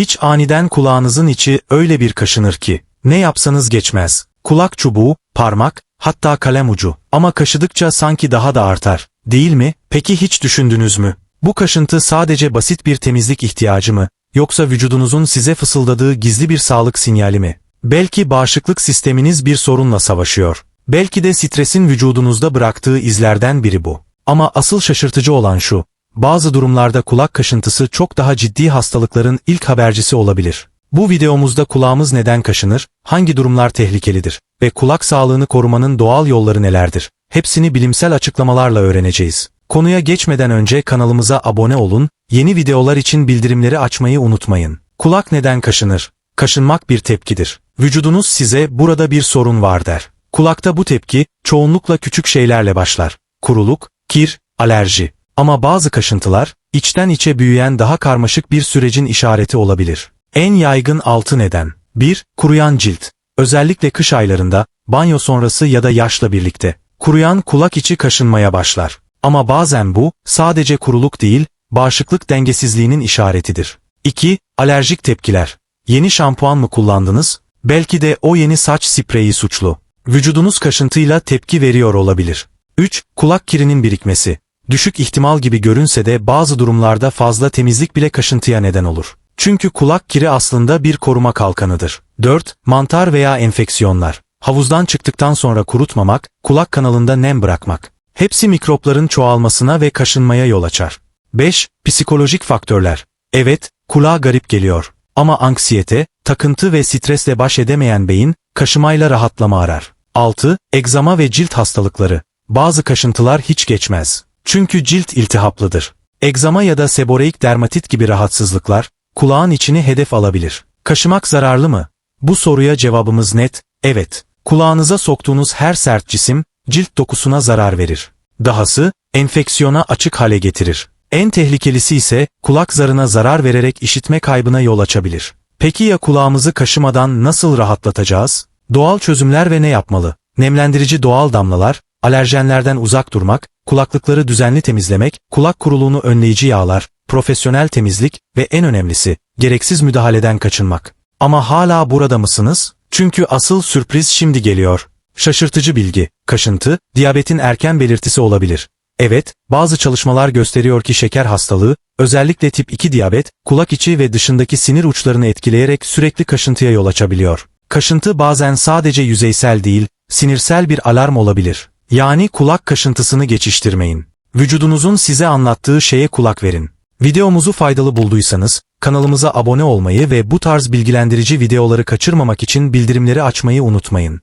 Hiç aniden kulağınızın içi öyle bir kaşınır ki, ne yapsanız geçmez. Kulak çubuğu, parmak, hatta kalem ucu. Ama kaşıdıkça sanki daha da artar. Değil mi? Peki hiç düşündünüz mü? Bu kaşıntı sadece basit bir temizlik ihtiyacı mı? Yoksa vücudunuzun size fısıldadığı gizli bir sağlık sinyali mi? Belki bağışıklık sisteminiz bir sorunla savaşıyor. Belki de stresin vücudunuzda bıraktığı izlerden biri bu. Ama asıl şaşırtıcı olan şu, bazı durumlarda kulak kaşıntısı çok daha ciddi hastalıkların ilk habercisi olabilir. Bu videomuzda kulağımız neden kaşınır, hangi durumlar tehlikelidir ve kulak sağlığını korumanın doğal yolları nelerdir? Hepsini bilimsel açıklamalarla öğreneceğiz. Konuya geçmeden önce kanalımıza abone olun, yeni videolar için bildirimleri açmayı unutmayın. Kulak neden kaşınır? Kaşınmak bir tepkidir. Vücudunuz size burada bir sorun var der. Kulakta bu tepki çoğunlukla küçük şeylerle başlar. Kuruluk, kir, alerji. Ama bazı kaşıntılar içten içe büyüyen daha karmaşık bir sürecin işareti olabilir. En yaygın altı neden. 1. Kuruyan cilt. Özellikle kış aylarında, banyo sonrası ya da yaşla birlikte. Kuruyan kulak içi kaşınmaya başlar. Ama bazen bu, sadece kuruluk değil, bağışıklık dengesizliğinin işaretidir. 2. Alerjik tepkiler. Yeni şampuan mı kullandınız? Belki de o yeni saç spreyi suçlu. Vücudunuz kaşıntıyla tepki veriyor olabilir. 3. Kulak kirinin birikmesi. Düşük ihtimal gibi görünse de bazı durumlarda fazla temizlik bile kaşıntıya neden olur. Çünkü kulak kiri aslında bir koruma kalkanıdır. 4. Mantar veya enfeksiyonlar. Havuzdan çıktıktan sonra kurutmamak, kulak kanalında nem bırakmak. Hepsi mikropların çoğalmasına ve kaşınmaya yol açar. 5. Psikolojik faktörler. Evet, kulağa garip geliyor. Ama anksiyete, takıntı ve stresle baş edemeyen beyin, kaşımayla rahatlama arar. 6. Egzama ve cilt hastalıkları. Bazı kaşıntılar hiç geçmez. Çünkü cilt iltihaplıdır. Egzama ya da seboreik dermatit gibi rahatsızlıklar, kulağın içini hedef alabilir. Kaşımak zararlı mı? Bu soruya cevabımız net, evet. Kulağınıza soktuğunuz her sert cisim, cilt dokusuna zarar verir. Dahası, enfeksiyona açık hale getirir. En tehlikelisi ise kulak zarına zarar vererek işitme kaybına yol açabilir. Peki ya kulağımızı kaşımadan nasıl rahatlatacağız? Doğal çözümler ve ne yapmalı? Nemlendirici doğal damlalar, alerjenlerden uzak durmak, kulaklıkları düzenli temizlemek, kulak kuruluğunu önleyici yağlar, profesyonel temizlik ve en önemlisi, gereksiz müdahaleden kaçınmak. Ama hala burada mısınız? Çünkü asıl sürpriz şimdi geliyor. Şaşırtıcı bilgi, kaşıntı, diyabetin erken belirtisi olabilir. Evet, bazı çalışmalar gösteriyor ki şeker hastalığı, özellikle tip 2 diyabet, kulak içi ve dışındaki sinir uçlarını etkileyerek sürekli kaşıntıya yol açabiliyor. Kaşıntı bazen sadece yüzeysel değil, sinirsel bir alarm olabilir. Yani kulak kaşıntısını geçiştirmeyin. Vücudunuzun size anlattığı şeye kulak verin. Videomuzu faydalı bulduysanız, kanalımıza abone olmayı ve bu tarz bilgilendirici videoları kaçırmamak için bildirimleri açmayı unutmayın.